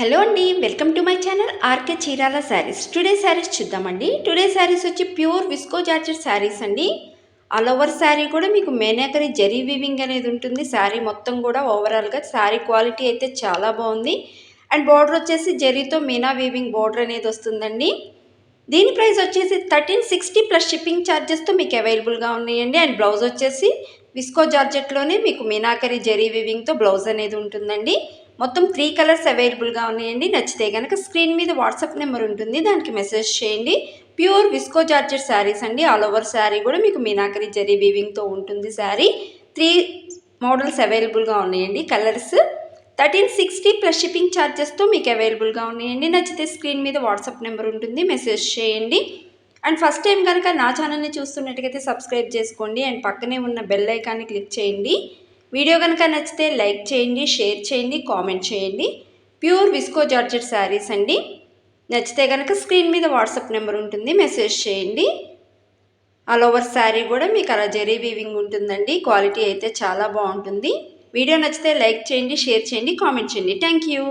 Hello అండి welcome to my channel RK Chirala sarees. Today sarees చూద్దామండి. Today saris వచ్చి pure visco georgette saris అండి. All over sari కూడా మీకు మేనేకరీ జరీ వీవింగ్ అనేది ఉంటుంది. శారీ మొత్తం కూడా ఓవరాల్గా శారీ క్వాలిటీ అయితే చాలా బాగుంది. అండ్ బార్డర్ వచ్చేసి జరీతో మీనా వీవింగ్ బార్డర్ అనేది వస్తుందండి. దీని ప్రైస్ వచ్చేసి థర్టీన్ సిక్స్టీ ప్లస్ షిప్పింగ్ ఛార్జెస్తో మీకు అవైలబుల్గా ఉన్నాయండి. అండ్ బ్లౌజ్ వచ్చేసి విస్కో జార్జెట్లోనే మీకు మీనాకరి జెరీ వీవింగ్తో బ్లౌజ్ అనేది ఉంటుందండి. మొత్తం త్రీ కలర్స్ అవైలబుల్గా ఉన్నాయండి. నచ్చితే కనుక స్క్రీన్ మీద వాట్సాప్ నెంబర్ ఉంటుంది. దానికి మెసేజ్ చేయండి. ప్యూర్ విస్కో జార్జెట్ శారీస్ అండి. ఆల్ ఓవర్ శారీ కూడా మీకు మీనాకరి జరీ వీవింగ్తో ఉంటుంది శారీ. త్రీ మోడల్స్ అవైలబుల్గా ఉన్నాయండి. Colours thirteen sixty plus shipping ఛార్జెస్తో మీకు అవైలబుల్గా ఉన్నాయండి. నచ్చితే స్క్రీన్ మీద వాట్సాప్ నెంబర్ ఉంటుంది. మెసేజ్ చేయండి. అండ్ ఫస్ట్ టైం కనుక నా ఛానల్ని చూస్తున్నట్టుగైతే సబ్స్క్రైబ్ చేసుకోండి. అండ్ పక్కనే ఉన్న బెల్ ఐకాన్ని క్లిక్ చేయండి. వీడియో కనుక నచ్చితే లైక్ చేయండి షేర్ చేయండి కామెంట్ చేయండి. ప్యూర్ విస్కో జార్జెట్ శారీస్ అండి. నచ్చితే కనుక స్క్రీన్ మీద వాట్సాప్ నెంబర్ ఉంటుంది. మెసేజ్ చేయండి. ఆల్ ఓవర్ శారీ కూడా మీకు అలా జెరీ వీవింగ్ ఉంటుందండి. క్వాలిటీ అయితే చాలా బాగుంటుంది. వీడియో నచ్చితే లైక్ చేయండి షేర్ చేయండి కామెంట్ చేయండి. Thank you